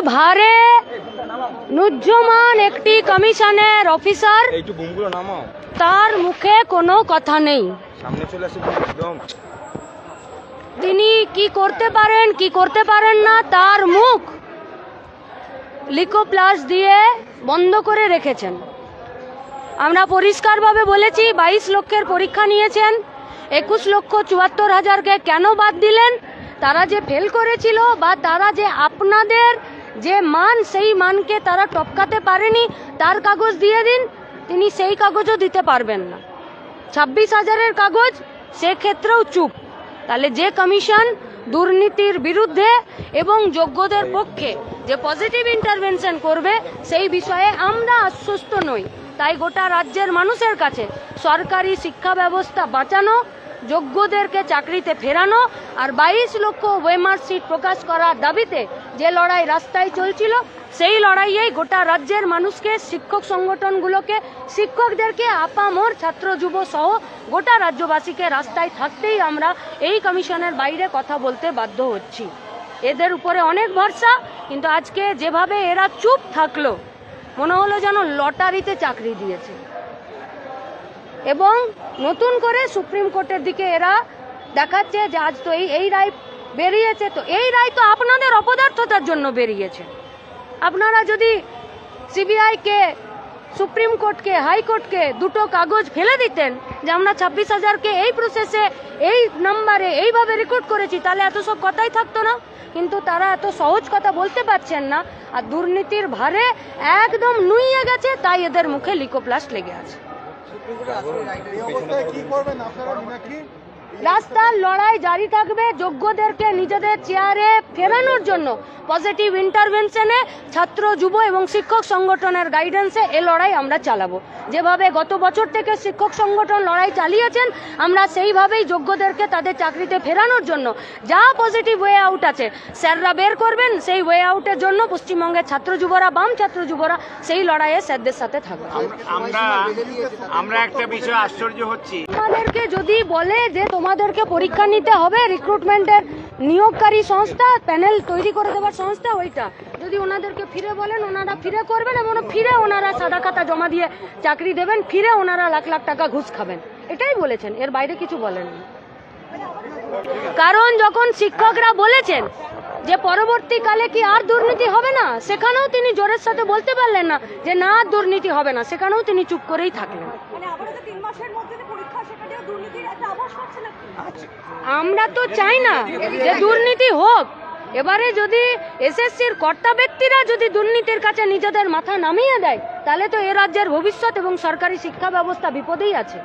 ভারে। নুজ্জমান একটি কমিশনের অফিসার। তার মুখে কোনো কথা নেই। তিনি কি করতে পারেন কি করতে পারেন না তার মুখ লিকোপ্লাস দিয়ে বন্ধ করে রেখেছেন। আমরা পরিষ্কারভাবে বলেছি বাইশ লক্ষের পরীক্ষা নিয়েছেন। একুশ লক্ষ চুয়াত্তর হাজারকে কেন বাদ দিলেন? তারা যে ফেল করেছিল বা তারা যে আপনাদের যে মান সেই মানকে তারা টপকাতে পারেনি, তার কাগজ দিয়ে দিন, তিনি সেই কাগজও দিতে পারবেন না। ছাব্বিশ হাজারের কাগজ সেক্ষেত্রেও চুপ। তাহলে যে কমিশন দুর্নীতির বিরুদ্ধে এবং যোগ্যদের পক্ষে যে পজিটিভ ইন্টারভেনশন করবে, সেই বিষয়ে আমরা আশ্বস্ত নই। তাই গোটা রাজ্যের মানুষের কাছে সরকারি শিক্ষা ব্যবস্থা বাঁচানো যোগ্যদেরকে চাকরিতে ফেরানো আর বাইশ লক্ষ ওয়েমার সিট প্রকাশ করার দাবিতে যে লড়াই রাস্তায় চলছিল, সেই লড়াইয়েই গোটা রাজ্যের মানুষকে, শিক্ষক সংগঠনগুলোকে, শিক্ষকদেরকে আপামর ছাত্র যুব সহ গোটা রাজ্যবাসীকে রাস্তায় থাকতেই আমরা এই কমিশনের বাইরে কথা বলতে বাধ্য হচ্ছি। এদের উপরে অনেক ভরসা, কিন্তু আজকে যেভাবে এরা চুপ থাকল, মনে হলো যেন লটারিতে চাকরি দিয়েছে। এবং নতুন করে সুপ্রিম কোর্টের দিকে এরা দেখাচ্ছে যে আজ তো এই এই রায় বেরিয়েছে। তো এই রায় তো আপনাদের অপদার্থতার জন্য বেরিয়েছে। আপনারা যদি সিবিআইকে, সুপ্রিম কোর্টকে, হাইকোর্টকে দুটো কাগজ ফেলে দিতেন যে আমরা ছাব্বিশ হাজারকে এই প্রসেসে এই নাম্বারে এইভাবে রেকর্ড করেছি, তাহলে এত সব কথাই থাকতো না। কিন্তু তারা এত সহজ কথা বলতে পারছেন না। আর দুর্নীতির ভারে একদম নুইয়ে গেছে, তাই এদের মুখে লিকোপ্লাস্ট লেগে আছে। কি করবেন আপনারা মীনাক্ষী? রাস্তার লড়াই জারি থাকবে যোগ্যদেরকে নিজেদের চেয়ারে ফেরানোর জন্য। পজিটিভ ইন্টারভেনশনে ছাত্র যুব এবং শিক্ষক সংগঠনের গাইডেন্সে এ লড়াই আমরা চালাবো। যেভাবে গত বছর থেকে শিক্ষক সংগঠন লড়াই চালিয়েছেন আমরা সেইভাবেই যোগ্যদেরকে তাদের চাকরিতে ফেরানোর জন্য যা পজিটিভ ওয়ে আউট আছে স্যাররা বের করবেন সেই ওয়ে আউটের জন্য পশ্চিমবঙ্গের ছাত্র যুবরা বাম ছাত্র যুবরা সেই লড়াইয়ে স্যারদের সাথে থাকবে। আমরা আমরা একটা বিষয় আশ্চর্য হচ্ছি। আমাদেরকে যদি বলে যে তোমাদেরকে পরীক্ষা নিতে হবে। রিক্রুটমেন্টের নিয়োগকারী সংস্থা প্যানেল তৈরি করে দেওয়ার সংস্থা ওইটা। যদি ওনাদেরকে ফিরে বলেন, ওনারা ফিরে করবেন এবং ফিরে ওনারা সাদা খাতা জমা দিয়ে চাকরি দেবেন, ফিরে ওনারা লাখ লাখ টাকা ঘুষ খাবেন। এটাই বলেছেন, এর বাইরে কিছু বলেননি। কারণ যখন শিক্ষকরা বলেছেন যে পরবর্তীকালে কি আর দুর্নীতি হবে না? সেখানেও তিনি জোরের সাথে বলতে পারলেন না যে না আর দুর্নীতি হবে না। সেখানেও তিনি চুপ করেই থাকলেন। মানে আমরা তো চাই না যে দুর্নীতি হোক। এবারে যদি এসএসসির কর্তা ব্যক্তিরা যদি দুর্নীতির কাছে নিজেদের মাথা নামিয়ে দেয় তাহলে তো এ রাজ্যের ভবিষ্যৎ এবং সরকারি শিক্ষা ব্যবস্থা বিপদেই আছে।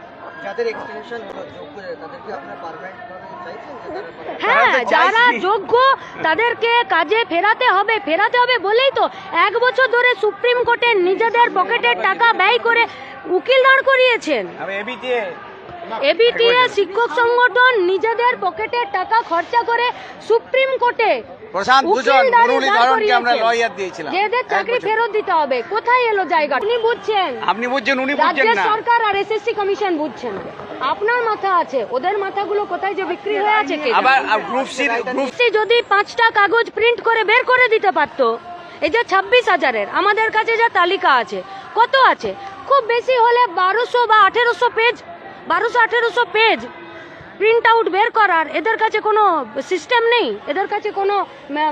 যাদের এক্সটেনশন যোগ্য তাদেরকে আপনারা পারমানেন্ট ভাবে চাইছেন যে তারা permanent- হ্যাঁ যারা যোগ্য তাদেরকে কাজে ফেরাতে হবে ফেরাতে হবে বলেই তো এক বছর ধরে সুপ্রিম কোর্টে নিজেদের পকেটের টাকা ব্যয় করে উকিল দাঁড় করিয়েছেন। এবিটিএ শিক্ষক সংগঠন নিজেদের পকেটের টাকা খরচা করে সুপ্রিম কোর্টে প্রশান্ত ভূষণ মুরলী ধরনকে আমরা লয়ার দিয়েছিলাম। এদের চাকরি ফেরত দিতে হবে। কোথায় এলো জায়গা উনি বুঝছেন? আপনি বুঝছেন উনি বুঝছেন রাজ্যের না। সরকার আর এসএসসি কমিশন বুঝছে না আপনার মাথা আছে। ওদের মাথাগুলো কোথায় যে বিক্রি হয়ে আছে কে আবার গ্রুপ সি গ্রুপ এসএসসি যদি পাঁচটা কাগজ প্রিন্ট করে বের করে দিতে পারতো এই যে ছাব্বিশ হাজারের আমাদের কাছে যা তালিকা আছে কত আছে? খুব বেশি হলে বারোশো বা আঠেরোশো পেজ বারোশো আঠেরোশো পেজ প্রিন্ট আউট বের করার এদের কাছে কোনো সিস্টেম নেই। এদের কাছে কোনো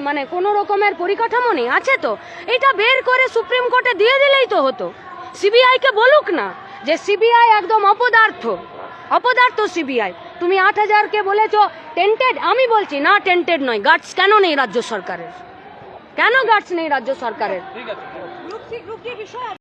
মানে কোনো রকমের পরিকাঠামো নেই। আছে তো? এটা বের করে সুপ্রিম কোর্টে দিয়ে দিলেই তো হতো। সিবিআইকে বলুক না যে সিবিআই একদম অপদার্থ। অপদার্থ সিবিআই তুমি আট হাজারকে বলেছ টেন্টেড আমি বলছি না টেন্টেড নয়। গার্ডস কেন নেই রাজ্য সরকারের? কেন গার্ডস নেই রাজ্য সরকারের?